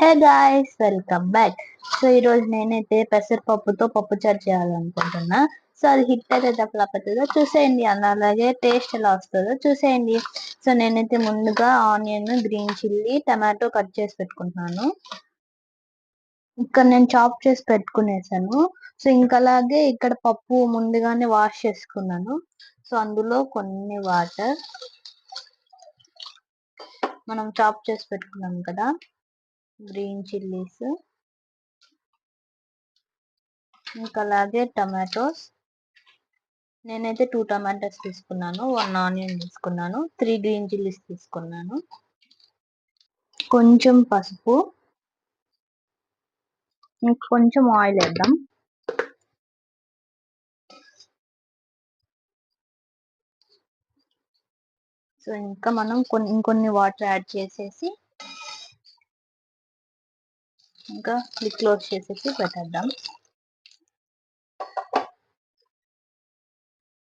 Hey guys welcome back so ఈ రోజు నేనైతే పెసరపప్పుతో పప్పు చారు చేయాలనుకుంటున్నా. సో అది హిట్ అయితే ఫ్లాప్ అవుతుందో చూసేయండి. అలాగే టేస్ట్ ఎలా వస్తుందో చూసేయండి. సో నేనైతే ముందుగా onion green chilli tomato cut చేసి పెట్టుకుంటున్నాను. ఇక్కడ నేను చాప్ చేసి పెట్టుకునేసాను. సో ఇంకా అలాగే ఇక్కడ పప్పు ముందుగానే వాష్ చేసుకున్నాను. సో అందులో కొన్ని వాటర్ మనం చాప్ చేసి పెట్టుకున్నాం కదా. Green chillies. ఇంకా అలాగే టమాటోస్. నేనైతే టూ టమాటోస్ తీసుకున్నాను. వన్ ఆనియన్ తీసుకున్నాను. త్రీ గ్రీన్ చిల్లీస్ తీసుకున్నాను. కొంచెం పసుపు. కొంచెం ఆయిల్ వేద్దాం. సో ఇంకా మనం కొన్ని ఇంకొన్ని వాటర్ యాడ్ చేసేసి ఇంకా లిడ్ క్లోజ్ చేసేసి పెట్టేద్దాం.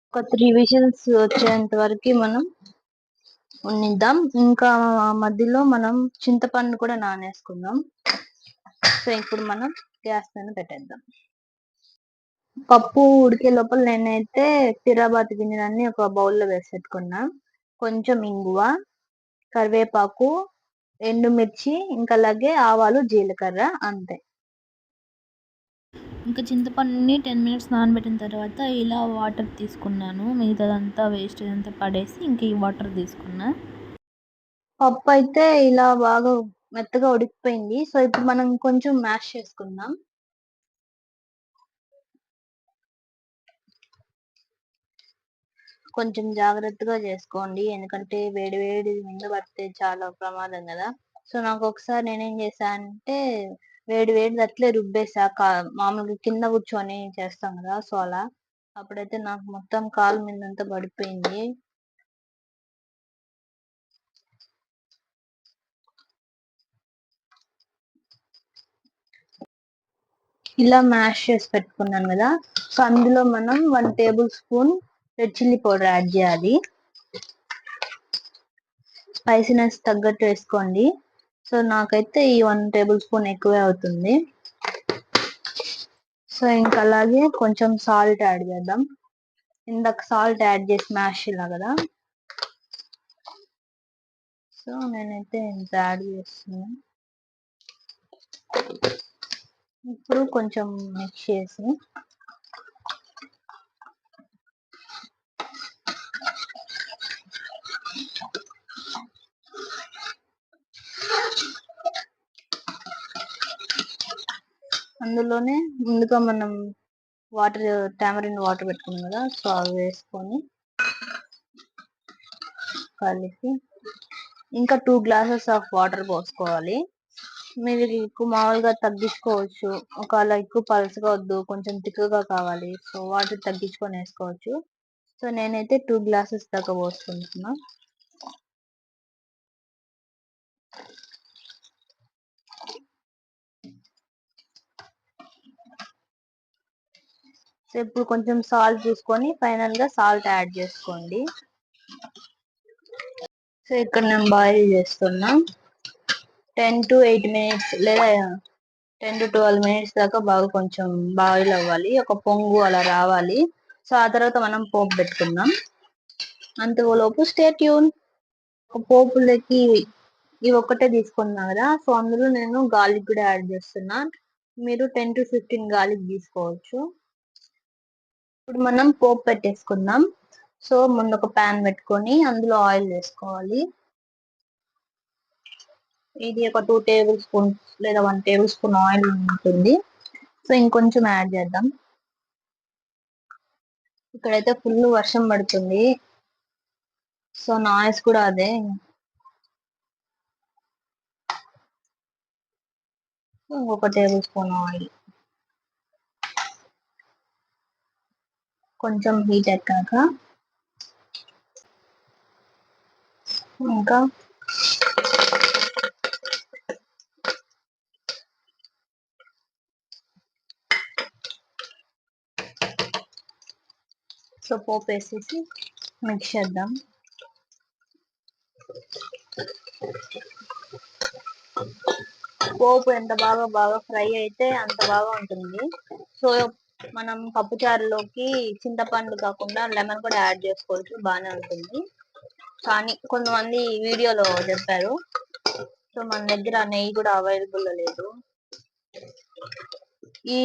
ఒక త్రీ విజిల్స్ వచ్చేంత వరకు మనం ఉండిద్దాం ఇంకా మధ్యలో మనం చింతపండు కూడా నానేసుకుందాం. సో ఇప్పుడు మనం గ్యాస్ పైన పెట్టేద్దాం. పప్పు ఉడికే లోపల నేనైతే తిరాబాత్ గింజలన్నీ ఒక బౌల్లో వేసి పెట్టుకున్నా. కొంచెం ఇంగువ కరివేపాకు ఎండుమిర్చి ఇంకా అలాగే ఆవాలు జీలకర్ర అంతే. ఇంకా చింతపండుని టెన్ మినిట్స్ నానబెట్టిన తర్వాత ఇలా వాటర్ తీసుకున్నాను. మిగతాదంతా వేస్టేజ్ అంతా పడేసి ఇంక ఈ వాటర్ తీసుకున్నా. పప్పు అయితే ఇలా బాగా మెత్తగా ఉడికిపోయింది. సో ఇప్పుడు మనం కొంచెం మ్యాష్ చేసుకుందాం. కొంచెం జాగ్రత్తగా చేసుకోండి. ఎందుకంటే వేడి వేడి మీద పడితే చాలా ప్రమాదం కదా. సో నాకు ఒకసారి నేనేం చేశా అంటే వేడి వేడి అట్లే రుబ్బేసా మామూలుగా కింద కూర్చొని చేస్తాం కదా. సో అలా. అప్పుడైతే నాకు మొత్తం కాలు మీద అంతా పడిపోయింది. ఇలా మ్యాష్ చేసి పెట్టుకున్నాను కదా. సో అందులో మనం one tablespoon red chilli powder add చేయాలి. స్పైసీనెస్ తగ్గట్టు వేసుకోండి. సో నాకైతే ఈ వన్ టేబుల్ స్పూన్ ఎక్కువే అవుతుంది. సో ఇంకా అలాగే కొంచెం సాల్ట్ యాడ్ చేద్దాం. ఇందాక సాల్ట్ యాడ్ చేసి మ్యాష్ ఇలా కదా. సో నేనైతే ఇంత యాడ్ చేస్తున్నాను ఇప్పుడు కొంచెం మిక్స్ చేసి అందులోనే ముందుగా మనం వాటర్ టామరిన్ వాటర్ పెట్టుకున్నాం కదా సో అవి వేసుకొని కలిపి ఇంకా టూ గ్లాసెస్ ఆఫ్ వాటర్ పోసుకోవాలి. మీరు ఎక్కువ మామూలుగా తగ్గించుకోవచ్చు. ఒకవేళ ఎక్కువ పలుసుగా వద్దు కొంచెం తిక్కుగా కావాలి సో వాటర్ తగ్గించుకొని వేసుకోవచ్చు. సో నేనైతే టూ గ్లాసెస్ దాకా పోసుకుంటున్నా. సో ఇప్పుడు కొంచెం సాల్ట్ చూసుకొని ఫైనల్గా సాల్ట్ యాడ్ చేసుకోండి. సో ఇక్కడ నేను బాయిల్ చేస్తున్నా. టెన్ టు ఎయిట్ మినిట్స్ లేదా టెన్ టు ట్వెల్వ్ మినిట్స్ దాకా బాగా కొంచెం బాయిల్ అవ్వాలి. ఒక పొంగు అలా రావాలి. సో ఆ తర్వాత మనం పోపు పెట్టుకుందాం. అంతలోపు స్టే ట్యూన్ పోపులకి ఇవి ఒక్కటే తీసుకున్నా కదా సో అందులో నేను గార్లిక్ కూడా యాడ్ చేస్తున్నా. మీరు టెన్ టు ఫిఫ్టీన్ గార్లిక్ తీసుకోవచ్చు. ఇప్పుడు మనం పోపు పెట్టేసుకుందాం. సో ముందు ఒక ప్యాన్ పెట్టుకొని అందులో ఆయిల్ వేసుకోవాలి. ఇది ఒక టూ టేబుల్ స్పూన్ లేదా వన్ టేబుల్ స్పూన్ ఆయిల్ ఉంటుంది. సో ఇంకొంచెం యాడ్ చేద్దాం. ఇక్కడైతే ఫుల్ వర్షం పడుతుంది. సో నాయిస్ కూడా అదే. ఇంకొక టేబుల్ స్పూన్ ఆయిల్ కొంచెం హీట్ ఎక్కాక. ఇంకా సో పోపు వేసేసి మిక్స్ చేద్దాం. పోపు ఎంత బాగా బాగా ఫ్రై అయితే అంత బాగా ఉంటుంది. సో మనం పప్పుచారులోకి చింతపండు కాకుండా లెమన్ కూడా యాడ్ చేసుకోవచ్చు బాగానే ఉంటుంది. కానీ కొంతమంది వీడియోలో చెప్పారు సో మన దగ్గర నెయ్యి కూడా అవైలబుల్ లేదు. ఈ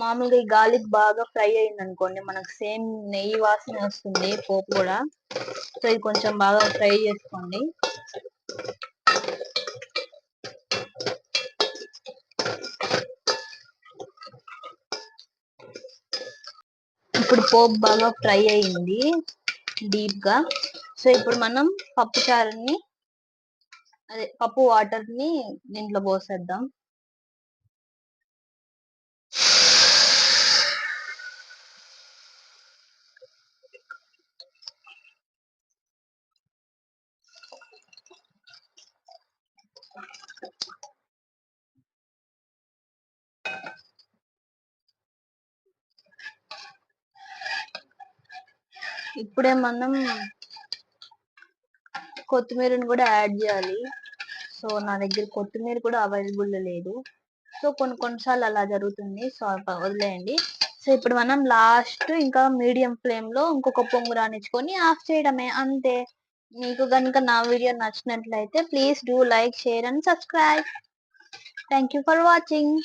మామూలుగా ఈ గాలికి బాగా ఫ్రై అయింది అనుకోండి మనకు సేమ్ నెయ్యి వాసన వస్తుంది పోపు కూడా. సో ఇది కొంచెం బాగా ఫ్రై చేసుకోండి. ఇప్పుడు పోపు బాగా ఫ్రై అయింది డీప్గా. సో ఇప్పుడు మనం పప్పు చారుని అదే పప్పు వాటర్ని దీంట్లో పోసేద్దాం. ఇప్పుడే మనం కొత్తిమీరని కూడా యాడ్ చేయాలి. సో నా దగ్గర కొత్తిమీర కూడా అవైలబుల్ లేదు. సో కొన్ని కొన్నిసార్లు అలా జరుగుతుంది. సో వదిలేయండి. సో ఇప్పుడు మనం లాస్ట్ ఇంకా మీడియం ఫ్లేమ్లో ఇంకొక పొంగు రానిచ్చుకొని ఆఫ్ చేయడమే. అంతే. మీకు కనుక నా వీడియో నచ్చినట్లయితే please do like share and subscribe. Thank you for watching.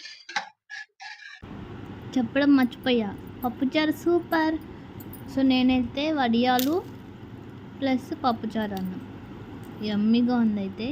చెప్పడం మర్చిపోయా. పప్పుచారు సూపర్. సో నేనైతే వడియాలు ప్లస్ పప్పుచారు అన్నం. యమ్మీగా ఉంది అయితే